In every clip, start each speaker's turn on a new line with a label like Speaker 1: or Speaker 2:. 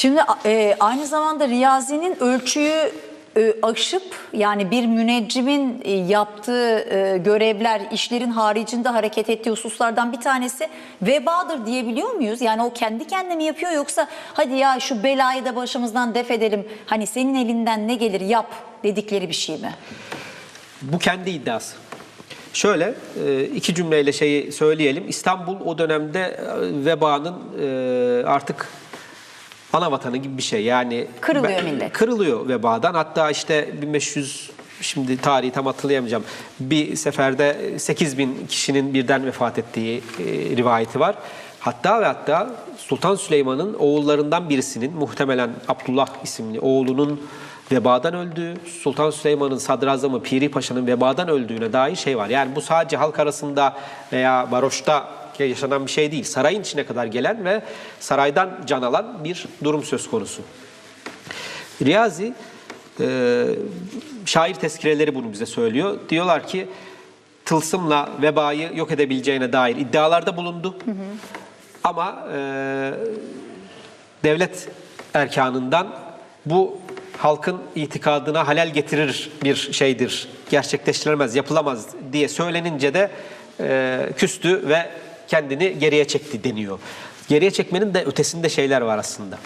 Speaker 1: Şimdi e, aynı zamanda Riyazi'nin ölçüyü e, aşıp yani bir müneccimin e, yaptığı e, görevler, işlerin haricinde hareket ettiği hususlardan bir tanesi vebadır diyebiliyor muyuz? Yani o kendi kendine mi yapıyor yoksa hadi ya şu belayı da başımızdan def edelim hani senin elinden ne gelir yap dedikleri bir şey mi?
Speaker 2: Bu kendi iddiası. Şöyle iki cümleyle şeyi söyleyelim. İstanbul o dönemde vebanın artık ana vatanı gibi bir şey. Yani
Speaker 1: Kırılıyor millet.
Speaker 2: Kırılıyor vebadan. Hatta işte 1500 şimdi tarihi tam hatırlayamayacağım. Bir seferde 8 bin kişinin birden vefat ettiği e, rivayeti var. Hatta ve hatta Sultan Süleyman'ın oğullarından birisinin muhtemelen Abdullah isimli oğlunun vebadan öldüğü, Sultan Süleyman'ın sadrazamı Piri Paşa'nın vebadan öldüğüne dair şey var. Yani bu sadece halk arasında veya varoşta yaşanan bir şey değil. Sarayın içine kadar gelen ve saraydan can alan bir durum söz konusu. Riyazi e, şair tezkireleri bunu bize söylüyor. Diyorlar ki tılsımla vebayı yok edebileceğine dair iddialarda bulundu. Ama e, devlet erkanından bu halkın itikadına halel getirir bir şeydir, gerçekleştirilemez, yapılamaz diye söylenince de e, küstü ve kendini geriye çekti deniyor. Geriye çekmenin de ötesinde şeyler var aslında.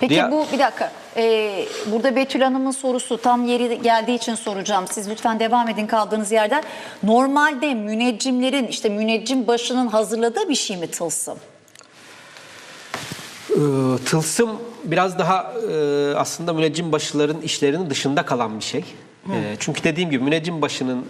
Speaker 1: Peki
Speaker 2: Riya-
Speaker 1: bu bir dakika. Ee, burada Betül Hanım'ın sorusu tam yeri geldiği için soracağım. Siz lütfen devam edin kaldığınız yerden. Normalde müneccimlerin işte müneccim başının hazırladığı bir şey mi tılsım?
Speaker 2: Ee, Tılsım biraz daha e, aslında müneccim başıların işlerinin dışında kalan bir şey. E, çünkü dediğim gibi müneccim başının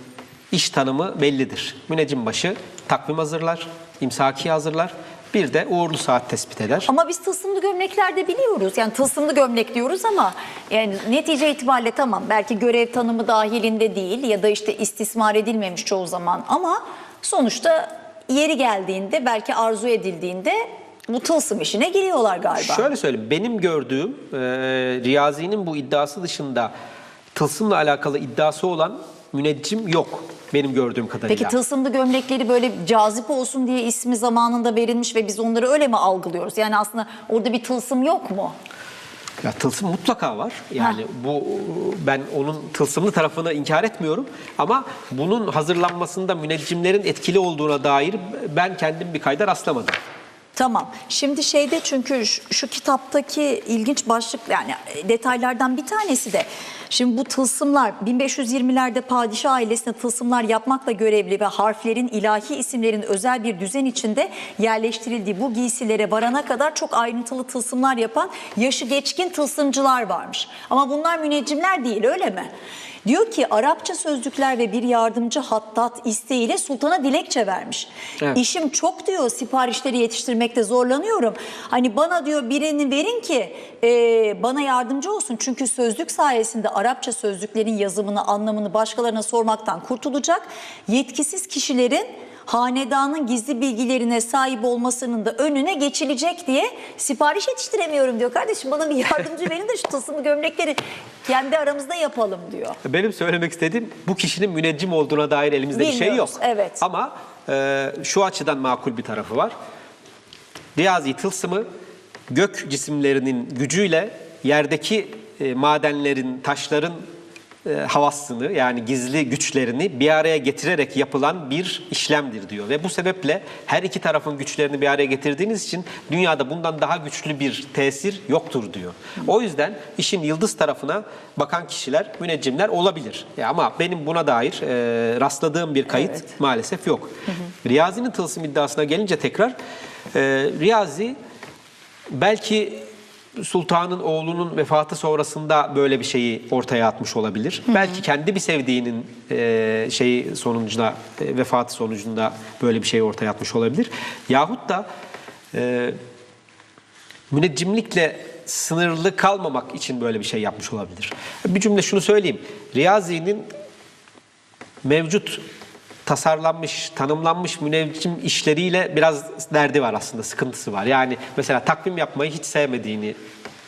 Speaker 2: iş tanımı bellidir. Müneccim başı takvim hazırlar, imsaki hazırlar, bir de uğurlu saat tespit eder.
Speaker 1: Ama biz tılsımlı gömleklerde biliyoruz. Yani tılsımlı gömlek diyoruz ama yani netice itibariyle tamam belki görev tanımı dahilinde değil ya da işte istismar edilmemiş çoğu zaman ama sonuçta yeri geldiğinde belki arzu edildiğinde bu tılsım işine giriyorlar galiba.
Speaker 2: Şöyle söyleyeyim, benim gördüğüm e, Riyazi'nin bu iddiası dışında tılsımla alakalı iddiası olan müneccim yok benim gördüğüm kadarıyla.
Speaker 1: Peki tılsımlı gömlekleri böyle cazip olsun diye ismi zamanında verilmiş ve biz onları öyle mi algılıyoruz? Yani aslında orada bir tılsım yok mu?
Speaker 2: Ya tılsım mutlaka var. Yani bu ben onun tılsımlı tarafını inkar etmiyorum ama bunun hazırlanmasında müneccimlerin etkili olduğuna dair ben kendim bir kayda rastlamadım.
Speaker 1: Tamam. Şimdi şeyde çünkü şu, şu kitaptaki ilginç başlık yani e, detaylardan bir tanesi de şimdi bu tılsımlar 1520'lerde padişah ailesine tılsımlar yapmakla görevli ve harflerin ilahi isimlerin özel bir düzen içinde yerleştirildiği bu giysilere varana kadar çok ayrıntılı tılsımlar yapan yaşı geçkin tılsımcılar varmış. Ama bunlar müneccimler değil öyle mi? Diyor ki Arapça sözlükler ve bir yardımcı hattat isteğiyle sultana dilekçe vermiş.
Speaker 2: Evet.
Speaker 1: İşim çok diyor siparişleri yetiştirmekte zorlanıyorum. Hani bana diyor birini verin ki e, bana yardımcı olsun. Çünkü sözlük sayesinde Arapça sözlüklerin yazımını anlamını başkalarına sormaktan kurtulacak. Yetkisiz kişilerin hanedanın gizli bilgilerine sahip olmasının da önüne geçilecek diye sipariş yetiştiremiyorum diyor. Kardeşim bana bir yardımcı verin de şu tılsımlı gömlekleri kendi aramızda yapalım diyor.
Speaker 2: Benim söylemek istediğim bu kişinin müneccim olduğuna dair elimizde bir şey yok.
Speaker 1: Bilmiyoruz, evet.
Speaker 2: Ama e, şu açıdan makul bir tarafı var. Riyazi tılsımı gök cisimlerinin gücüyle yerdeki e, madenlerin, taşların e, havasını yani gizli güçlerini bir araya getirerek yapılan bir işlemdir diyor. Ve bu sebeple her iki tarafın güçlerini bir araya getirdiğiniz için dünyada bundan daha güçlü bir tesir yoktur diyor. O yüzden işin yıldız tarafına bakan kişiler, müneccimler olabilir. Ya ama benim buna dair e, rastladığım bir kayıt
Speaker 1: Evet.
Speaker 2: maalesef yok. Riyazi'nin tılsım iddiasına gelince tekrar e, Riyazi belki sultanın oğlunun vefatı sonrasında böyle bir şeyi ortaya atmış olabilir. Belki kendi bir sevdiğinin e, şeyi sonucunda e, vefatı sonucunda böyle bir şey ortaya atmış olabilir. Yahut da e, müneccimlikle sınırlı kalmamak için böyle bir şey yapmış olabilir. Bir cümle şunu söyleyeyim. Riyazi'nin mevcut tasarlanmış, tanımlanmış müneccim işleriyle biraz derdi var aslında, sıkıntısı var. Yani mesela takvim yapmayı hiç sevmediğini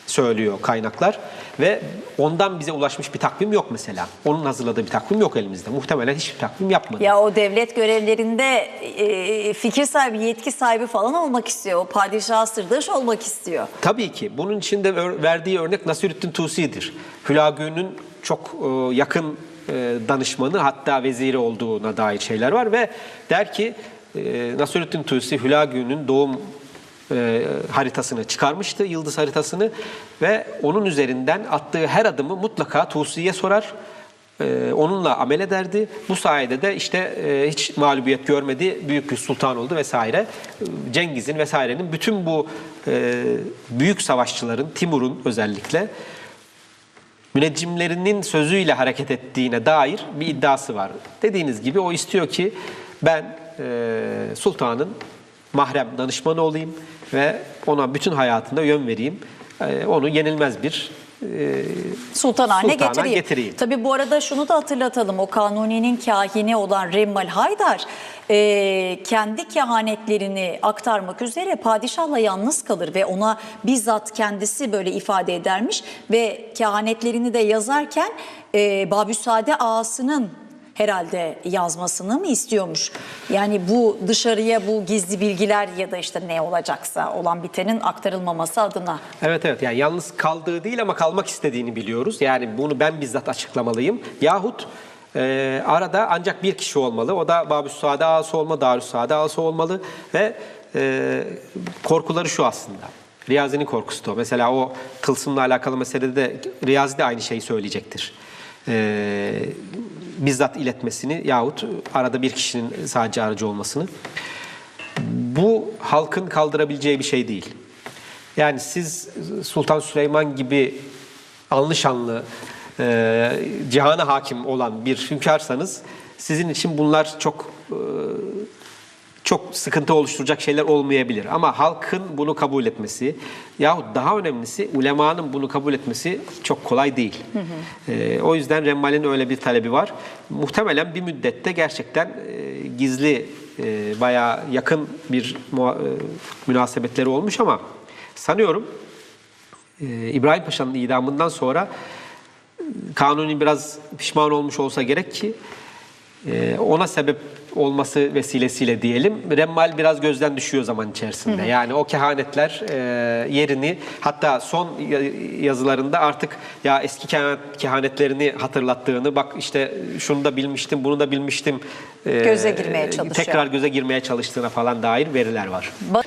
Speaker 2: söylüyor kaynaklar ve ondan bize ulaşmış bir takvim yok mesela. Onun hazırladığı bir takvim yok elimizde. Muhtemelen hiçbir takvim yapmadı.
Speaker 1: Ya o devlet görevlerinde e, fikir sahibi, yetki sahibi falan olmak istiyor. O padişah sırdaş olmak istiyor.
Speaker 2: Tabii ki. Bunun için de verdiği örnek Nasirüddin Tusi'dir. Hülagü'nün çok e, yakın e, danışmanı hatta veziri olduğuna dair şeyler var ve der ki e, Nasirüddin Tusi Hülagü'nün doğum e, haritasını çıkarmıştı, yıldız haritasını ve onun üzerinden attığı her adımı mutlaka Tusi'ye sorar. E, onunla amel ederdi. Bu sayede de işte e, hiç mağlubiyet görmedi, büyük bir sultan oldu vesaire. E, Cengiz'in vesairenin bütün bu e, büyük savaşçıların, Timur'un özellikle müneccimlerinin sözüyle hareket ettiğine dair bir iddiası var. Dediğiniz gibi o istiyor ki ben e, sultanın mahrem danışmanı olayım ve ona bütün hayatında yön vereyim. E, onu yenilmez bir e,
Speaker 1: Sultan haline
Speaker 2: Sultana
Speaker 1: getireyim.
Speaker 2: getireyim.
Speaker 1: Tabii bu arada şunu da hatırlatalım. O kanuninin kahini olan Remmal Haydar e, kendi kehanetlerini aktarmak üzere padişahla yalnız kalır ve ona bizzat kendisi böyle ifade edermiş ve kehanetlerini de yazarken e, Babüsade ağasının herhalde yazmasını mı istiyormuş? Yani bu dışarıya bu gizli bilgiler ya da işte ne olacaksa olan bitenin aktarılmaması adına.
Speaker 2: Evet evet yani yalnız kaldığı değil ama kalmak istediğini biliyoruz. Yani bunu ben bizzat açıklamalıyım. Yahut e, arada ancak bir kişi olmalı. O da Babüsade ağası olmalı, Darüssaade ağası olmalı ve e, korkuları şu aslında. Riyazi'nin korkusu da o. Mesela o tılsımla alakalı meselede de Riyazi de aynı şeyi söyleyecektir. E, bizzat iletmesini yahut arada bir kişinin sadece aracı olmasını. Bu halkın kaldırabileceği bir şey değil. Yani siz Sultan Süleyman gibi anlı şanlı, e, cihana hakim olan bir hünkârsanız sizin için bunlar çok e, çok sıkıntı oluşturacak şeyler olmayabilir. Ama halkın bunu kabul etmesi yahut daha önemlisi ulemanın bunu kabul etmesi çok kolay değil. E, o yüzden Remmal'in öyle bir talebi var. Muhtemelen bir müddette gerçekten e, gizli e, bayağı yakın bir e, münasebetleri olmuş ama sanıyorum e, İbrahim Paşa'nın idamından sonra e, Kanuni biraz pişman olmuş olsa gerek ki e, ona sebep olması vesilesiyle diyelim. Remmal biraz gözden düşüyor zaman içerisinde. Yani o kehanetler e, yerini hatta son ya- yazılarında artık ya eski kehanet- kehanetlerini hatırlattığını bak işte şunu da bilmiştim bunu da bilmiştim e,
Speaker 1: Göze girmeye çalışıyor.
Speaker 2: tekrar göze girmeye çalıştığına falan dair veriler var.
Speaker 1: Ba-